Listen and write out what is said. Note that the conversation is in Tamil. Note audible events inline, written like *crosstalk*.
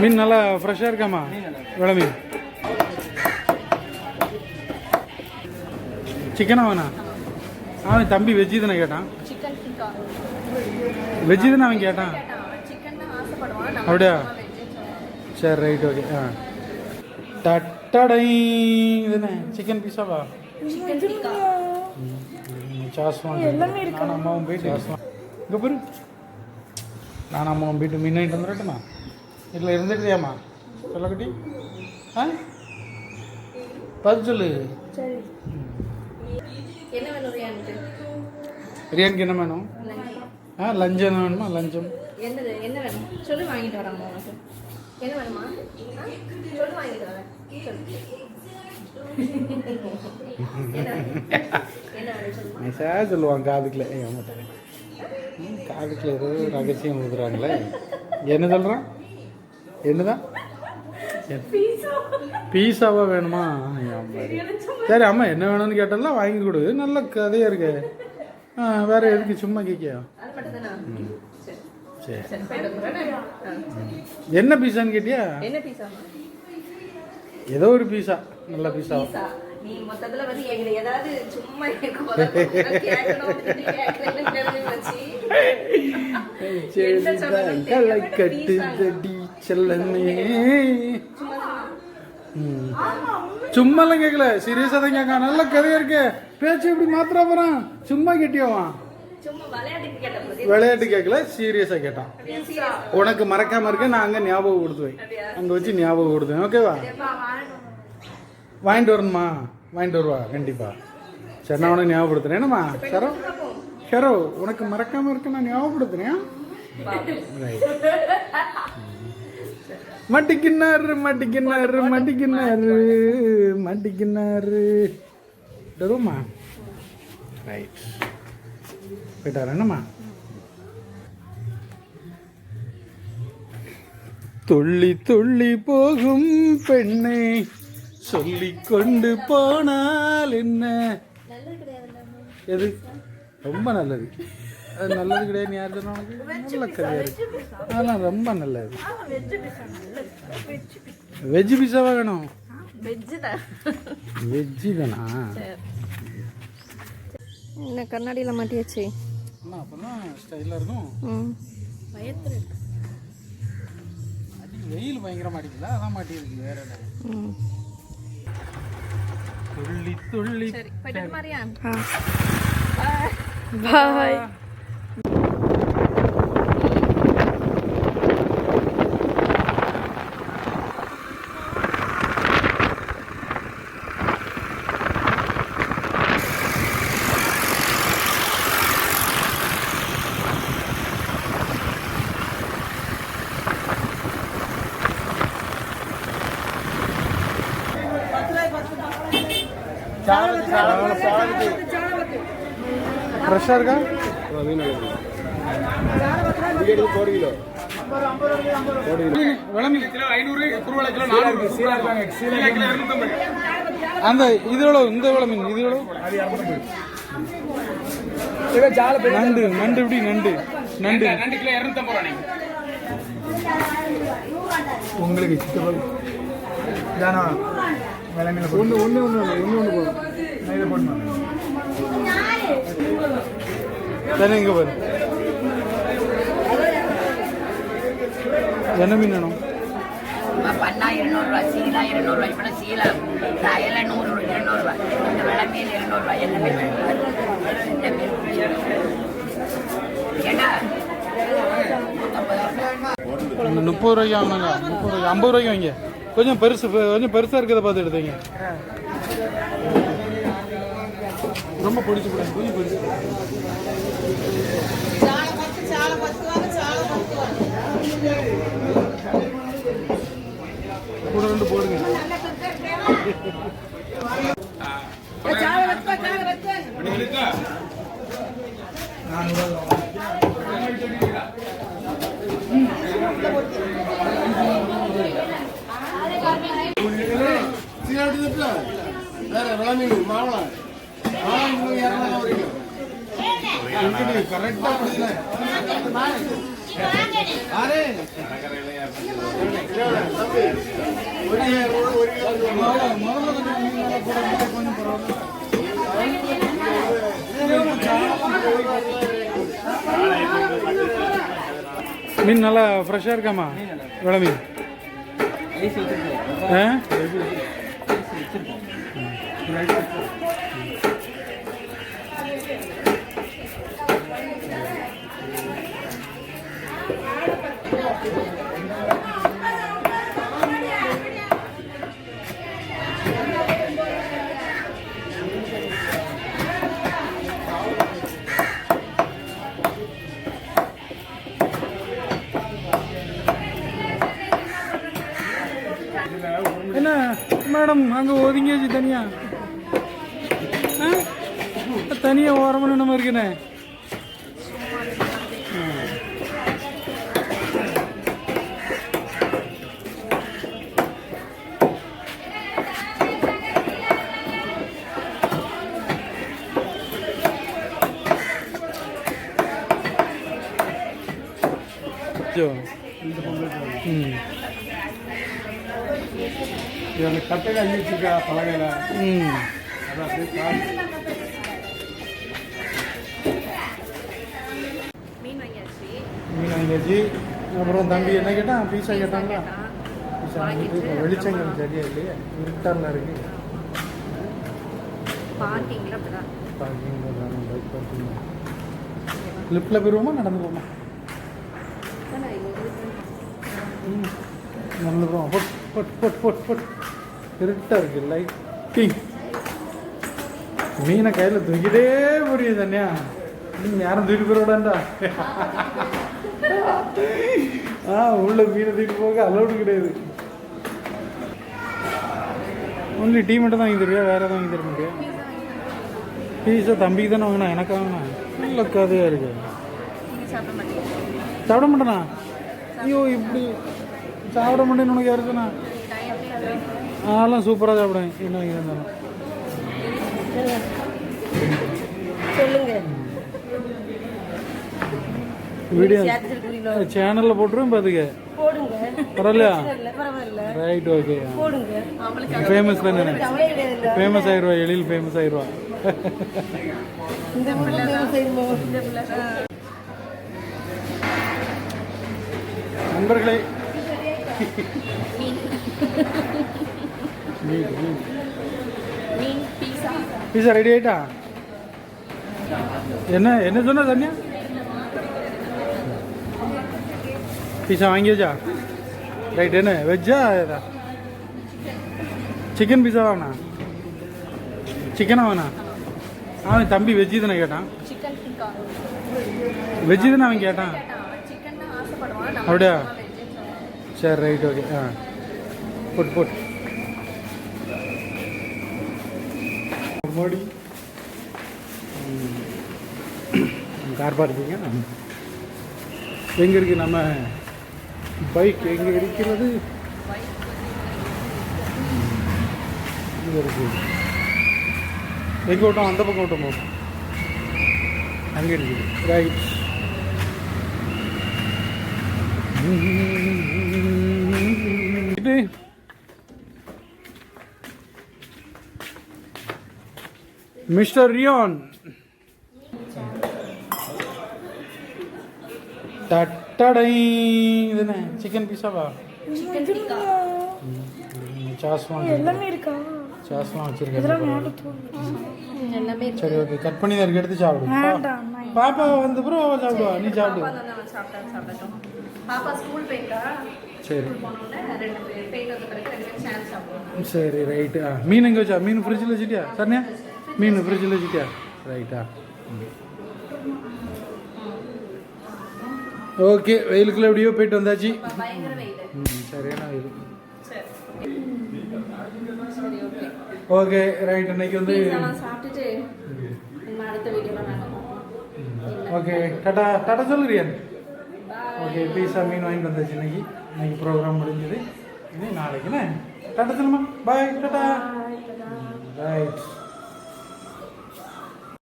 மீன் நல்லா ஃப்ரெஷ்ஷாக இருக்காமா விளை மீன். சிக்கனா வேணா? அவன் தம்பி வெஜ்ஜி தானே கேட்டான் வெஜ்ஜி தானே அவன் கேட்டான்? அப்படியா? சரி ரைட் ஓகே ஆ. டட்டடை. இதுதானே சிக்கன் பீஸாவா சாஸ் வாங்க நான் அம்மாவும் போயிட்டு நான் அம்மாவும் போயிட்டு மீன் வாங்கிட்டு வந்துடட்டுமா? இதில் இருந்துட்டியாம்மா சொல்லக்கட்டி ஆ? பதில் சொல்லு. பிரியாணிக்கு என்ன வேணும் ஆ லஞ்சம் என்ன வேணுமா? லஞ்சம். என்னது என்ன வேணும்? சொல்லி வாங்கிட்டு வராங்க உனக்கு. என்ன வேணுமா? ஆ? சொல்லி வாங்கிட்டு வரேன். சொல்லு. என்ன என்ன வேணும் சொல்லுமா? நைஸாக சொல்லுவான் காதுக்குள்ள. ஏ ஆமாட்டேன் காதுக்குள்ள ஏதோ ரகசியம் ஊதுறாங்களே. என்ன சொல்கிறான் என்னதான் பீஸாவா வேணுமா. சரி அம்மா என்ன வேணும்னு கேட்டால வாங்கி கொடு. நல்ல கதையாக இருக்கு. வேற எதுக்கு? சும்மா கேட்கியா அது மட்டும் தானா சரி. என்ன பீஸான்னு கேட்டியா? என்ன பீஸா? ஏதோ ஒரு பீஸா. நல்ல பீஸா. பீஸா. நீ மொத்தத்துல வந்து எங்களை ஏதாவது சும்மா கேட்கணும் செல்லமே. சும்மாலாம் கேட்கல சீரியஸாக தான் கேட்க நல்ல கதையா இருக்கு. பேச்சு எப்படி மாத்திரா போறான்? சும்மா கேட்டியாவான். விளையாட்டு கேட்கல சீரியஸாக கேட்டான். உனக்கு மறக்காம இருக்க நான் அங்கே ஞாபகம் கொடுத்துவேன் அங்கே வச்சு ஞாபகம் கொடுத்துவேன் ஓகேவா வாங்கிட்டு வரணுமா? வாங்கிட்டு வருவா கண்டிப்பா. சரி நான் உனக்கு ஞாபகப்படுத்துறேன். என்னம்மா? சரோ சரோ உனக்கு மறக்காம இருக்க நான் ஞாபகப்படுத்துறேன். Right. மட்டிக்கினாரு மட்டிக்கினாரு மட்டிக்கினாரு மட்டிக்கினாரு தருமா ரைட் போயிட்டாரு என்னம்மா? துள்ளி துள்ளி போகும் பெண்ணை சொல்லிக் கொண்டு போனால் என்ன? எது? ரொம்ப நல்லது. நல்லது கிடையாது யார் நல்ல இருக்கு. அதெல்லாம் ரொம்ப நல்லது. வெஜ் பீஸாவா வேணும்? வெஜ்ஜு தான். வெஜ்ஜி தானா? என்ன கண்ணாடியில் மாட்டியாச்சு? என்ன அப்பதான் ஸ்டைலாக இருக்கும். வெயில் பயங்கரமா அடிக்கல அதான் மாட்டியிருக்கு வேற துள்ளி துள்ளி. பாய் ஃப்ரெஷ்ஷாக இருக்கா அந்த இது எவ்வளோ இந்த எவ்வளோ மீன்? இது எவ்வளோ நண்டு நண்டு எப்படி? நண்டு நண்டு. உங்களுக்கு சித்தப்பா தானா ஒன்று ஒன்று ஒன்று ஒன்று ஒன்று போதும் நான் இதை போடணும். இங்கே பாரு? என்ன மீன் பண்ணா இருநூறுவா சீலா இருநூறுவா இப்போ சீலா அயல நூறு இருநூறுவா. இந்த வெள்ளை மீன் இருநூறுவா என்ன மீன் இந்த மீன் ஏண்டா? இந்த முப்பது ரூபாய்க்கு வாங்கினாங்க. முப்பது ரூபாய்க்கு ஐம்பது ரூபாய்க்கு வாங்க. கொஞ்சம் பெருசு கொஞ்சம் பெருசாக இருக்கிறத பார்த்து எடுத்தீங்க ரொம்ப பிடிச்சி போடுங்க கொஞ்சம் பெருசு கூட ரெண்டு போடுங்க. வேற விளம்பீங்க மாவளம். மீன் நல்லா ஃப்ரெஷ்ஷாக இருக்காமா விளை மீன். ஆ? என்ன மேடம் அங்கே ஒதுங்கியாச்சு தனியா? தனியாக தனியா ஓரமான நம்ம இருக்குண்ணே ம் இவங்க கட்டையில அள்ளி வச்சிருக்கா பலகையில ம் அது அப்படியே கால் மீன் வாங்கியாச்சு அப்புறம் தம்பி என்ன கேட்டான் பீஸா கேட்டாங்களா பீஸா வாங்கிட்டு வெளிச்சங்கள் சரியா இல்லையா இருட்டாரில் இருக்கு பார்க்கிங்கில் பார்க்கிங் பைக் பார்க்கிங் லிஃப்ட்டில் போயிடுவோமா நடந்து போமா நல்லதான் பொட் பொட் பொட் பொட் பொட். இருட்டாக இருக்கு லைட்டிங் மீனை கையில் தூக்கிட்டே புரியுது தண்ணியா நீ யாரும் தூக்கி போயிடாண்டா ஆ உள்ள மீனை தூக்கி போக அலௌடு கிடையாது. ஒன்லி டீ மட்டும் தான் வாங்கி தருவியா? வேற எதாவது வாங்கி தர முடியும் பீஸா தம்பிக்கு தானே வாங்கினா எனக்கு வாங்கினா நல்ல கதையாக இருக்கு. சாப்பிட மாட்டேனா? ஐயோ இப்படி சாப்பிட மாட்டேன்னு உனக்கு யாருக்குண்ணா அதெல்லாம் சூப்பராக சாப்பிடுவேன். என்ன சொல்லுங்க. வீடியோ சேனலில் போட்டுருவேன் பார்த்துக்க பரவாயில்லையா? ரைட் ஓகே ஃபேமஸ் தானே? ஃபேமஸ் ஆயிடுவா எழில் ஃபேமஸ் ஆயிடுவா *laughs* இந்த பிள்ளை தான் செய்யுமோ இந்த பிள்ளை நண்பர்களே. பீஸா? ரெடி ஆயிட்டா? என்ன என்ன சொன்ன தன்யா பீஸா வாங்கியாச்சா ரைட் என்ன வெஜ்ஜா? ஏதா சிக்கன் பீஸா வேணா சிக்கனா வேணா அவன் தம்பி வெஜ்ஜு தானே கேட்டான். வெஜ்ஜு தானே அவன் கேட்டான் சிக்கன் தான் ஆசைப்படுவான் நம்ம அப்படியா. சரி ரைட் ஓகே ஆ. போட்டு போட்டு. மோடி கார் பார்க்கிங்க. எங்கே இருக்கு நம்ம பைக்? எங்கே இருக்கிறது? இங்கே இருக்கு. எங்கே விட்டோம் அந்த பக்கம் விட்டோமோ அங்கே இருக்குது ரைட் இது மிஸ்டர் ரியோன் டட்டடை இதுன்னு சிக்கன் பீஸாவா சிக்கன் டிக்கா சாஸ்லாம் எல்லாமே இருக்கா சாஸ்லாம் வச்சிருக்கேன் எல்லாமே இருக்கு சரி ஓகே கட் பண்ணி தான் எடுத்து சாப்பிடு பா- பாப்பா வந்த பிறகு அவ சாப்பிடுவா நீ சாப்பிடு பாப்பா ஸ்கூல் போயிட்டா சரி சரி ரைட்டு ஆ மீன் எங்கே வச்சா? மீன் ஃப்ரிட்ஜில் வச்சுட்டியா? சரிண்ணே மீன் ஃப்ரிட்ஜில் வச்சுட்டியா? ரைட்டா ஓகே வெயிலுக்குள்ள எப்படியோ போயிட்டு வந்தாச்சு. பயங்கர வெயில். ம் சரியான வெயில். ஓகே. ஓகே ரைட் இன்னைக்கு வந்து ஓகே. டாடா டாடா சொல்லுறியன் ஓகே பீஸா மீன் வாங்கிட்டு வந்தாச்சு இன்னைக்கு இன்னைக்கு ப்ரோக்ராம் முடிஞ்சது. இனி நாளைக்குண்ணே டாட்டா சொல்லுமா பாய் டாடா. ரைட்